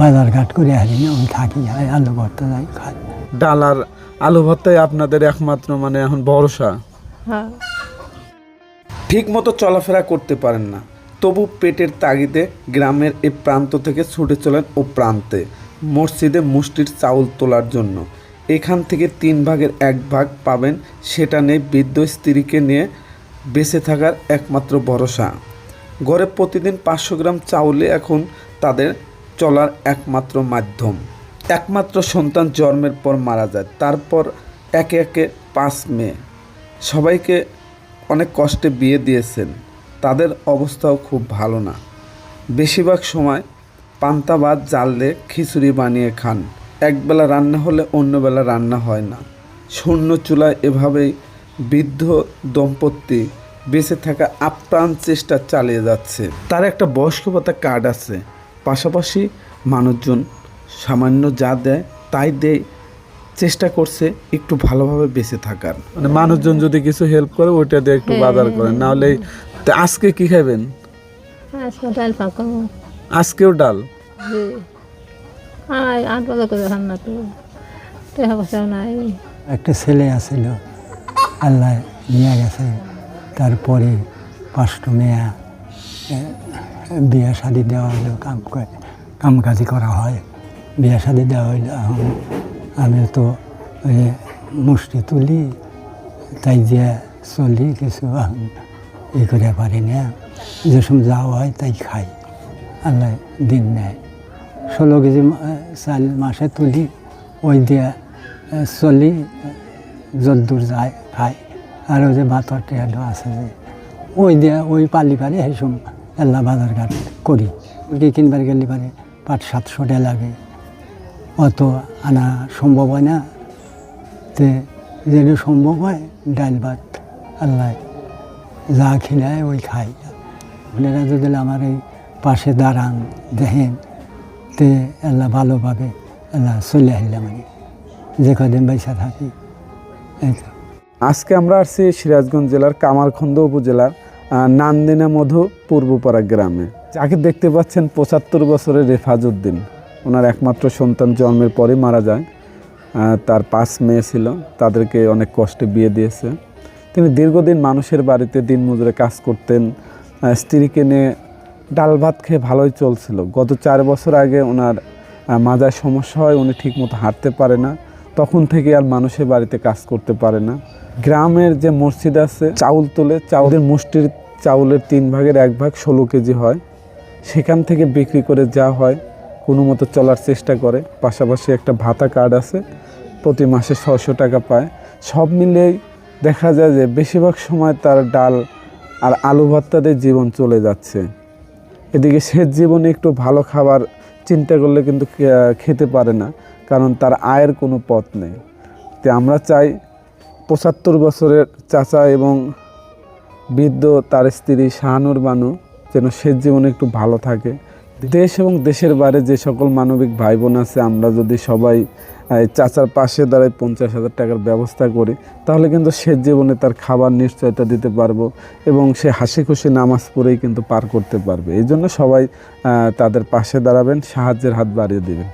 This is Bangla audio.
বাজার ঘাট করে হারি না আমি থাকি আলু ভর্তা যাই খাই। ডাল আর আলু ভর্তাই আপনাদের একমাত্র মানে এখন ভরসা। হ্যাঁ। ঠিক মতো চলাফেরা করতে পারেন না তবু পেটের তাগিদে গ্রামের এই প্রান্ত থেকে ছুটে চলেন ও প্রান্তে মসজিদে মুষ্টির চাউল তোলার জন্য। এখান থেকে তিন ভাগের এক ভাগ পাবেন সেটা নেই বৃদ্ধ স্ত্রীকে নিয়ে বেঁচে থাকার একমাত্র ভরসা। গড়ে প্রতিদিন পাঁচশো গ্রাম চাউলে এখন তাদের চলার একমাত্র মাধ্যম। একমাত্র সন্তান জন্মের পর মারা যায়, তারপর একে একে পাঁচ মেয়ে। সবাইকে অনেক কষ্টে বিয়ে দিয়েছেন, তাদের অবস্থাও খুব ভালো না। বেশিরভাগ সময় পান্তা ভাত দিয়ে খিচুড়ি বানিয়ে খান। একবেলা রান্না হলে অন্য বেলা রান্না হয় না। শূন্য চুলায় এভাবেই বৃদ্ধ দম্পতি বেঁচে থাকা আপ্রাণ চেষ্টা চালিয়ে যাচ্ছে। তার একটা বয়স্ক ভাতা কার্ড আছে পাশাপাশি মানুষজন সামান্য যা দেয় তাই দেয় চেষ্টা করছে একটু ভালোভাবে বেঁচে থাকার। মানে মানুষজন যদি কিছু হেল্প করে ওইটা দিয়ে একটু বাজার করেন নাহলে আজকে কি খাবেন পাক আজকেও ডাল? আট করে রান্না তো। টাকা নাই। একটা ছেলে আছিল আল্লাহ নিয়ে গেছে। তারপরে পাঁচটা মেয়া বিয়া শাদি দেওয়া হলো কাম করে কাম কাজি করা হয়। বিয়া শাদি দেওয়া হইল এখন আমি তো ওই মুষ্টি তুলি, তাই যে চলি কিছু ই করে পারি না। যে সময় যাওয়া হয় তাই খাই, আল্লাহ দিন নেয়। ষোলো কেজি চাল মাসে তুলি, ওই দিয়ে চলি, যদ্দূর যায়, খাই। আর ওই যে ভাতর টেয়াটো আছে যে, ওই দিয়ে, ওই পালি সেই সময় এল্লা বাজার ঘাট করি। মুরগি কিনবার গেলে পারে পাঁচ, সাতশো টাকা লাগে। অত আনা সম্ভব হয় না। তে যেটা সম্ভব হয়, ডাল ভাত আল্লাহ যা খিলায় ওই খাই আপনারা যদি আমার এই পাশে দাঁড়ান, দেখেন, তে আল্লাহ ভালোভাবে আল্লাহ চলে আসলাম আমি যে কদিন বাইসা থাকি। আজকে আমরা আসছি সিরাজগঞ্জ জেলার কামারখন্দ উপজেলার নান্দিনা মধু, পূর্বপাড়া গ্রামে। যাকে দেখতে পাচ্ছেন পঁচাত্তর বছরের রেফাজউদ্দিন। ওনার একমাত্র সন্তান জন্মের পরে মারা যায়। তার পাঁচ মেয়ে ছিল, তাদেরকে অনেক কষ্টে বিয়ে দিয়েছে। তিনি দীর্ঘদিন মানুষের বাড়িতে দিন মজুরে কাজ করতেন। স্ত্রীকে নিয়ে ডাল ভাত খেয়ে ভালোই চলছিল। গত চার বছর আগে ওনার মাজায় সমস্যা হয়, উনি ঠিকমতো হাঁটতে পারে না। তখন থেকে আর মানুষের বাড়িতে কাজ করতে পারে না। গ্রামের যে মসজিদ আছে, চাউল তোলে, চাউলের মুষ্টির চাউলের তিন ভাগের এক ভাগ ষোলো কেজি হয়। সেখান থেকে বিক্রি করে যা হয়, কোনো মতো চলার চেষ্টা করে। পাশাপাশি একটা ভাতা কার্ড আছে, প্রতি মাসে ছশো টাকা পায়। সব মিলিয়েই দেখা যায় যে বেশিরভাগ সময় তার ডাল আর আলু ভর্তাদের জীবন চলে যাচ্ছে। এদিকে শেষ জীবনে একটু ভালো খাবার চিন্তা করলে কিন্তু খেতে পারে না, কারণ তার আয়ের কোনো পথ নেই। তো আমরা চাই পঁচাত্তর বছরের চাচা এবং বৃদ্ধ তার স্ত্রী শাহানুর বানু যেন সে জীবনে একটু ভালো থাকে। দেশ এবং দেশের বাইরে যে সকল মানবিক ভাই বোন আছে, আমরা যদি সবাই চাচার পাশে দাঁড়ায় পঞ্চাশ হাজার টাকার ব্যবস্থা করি, তাহলে কিন্তু সে জীবনে তার খাবার নিশ্চয়তা দিতে পারব এবং সে হাসি খুশি নামাজ পড়েই কিন্তু পার করতে পারবে। এই জন্য সবাই তাদের পাশে দাঁড়াবেন, সাহায্যের হাত বাড়িয়ে দেবেন।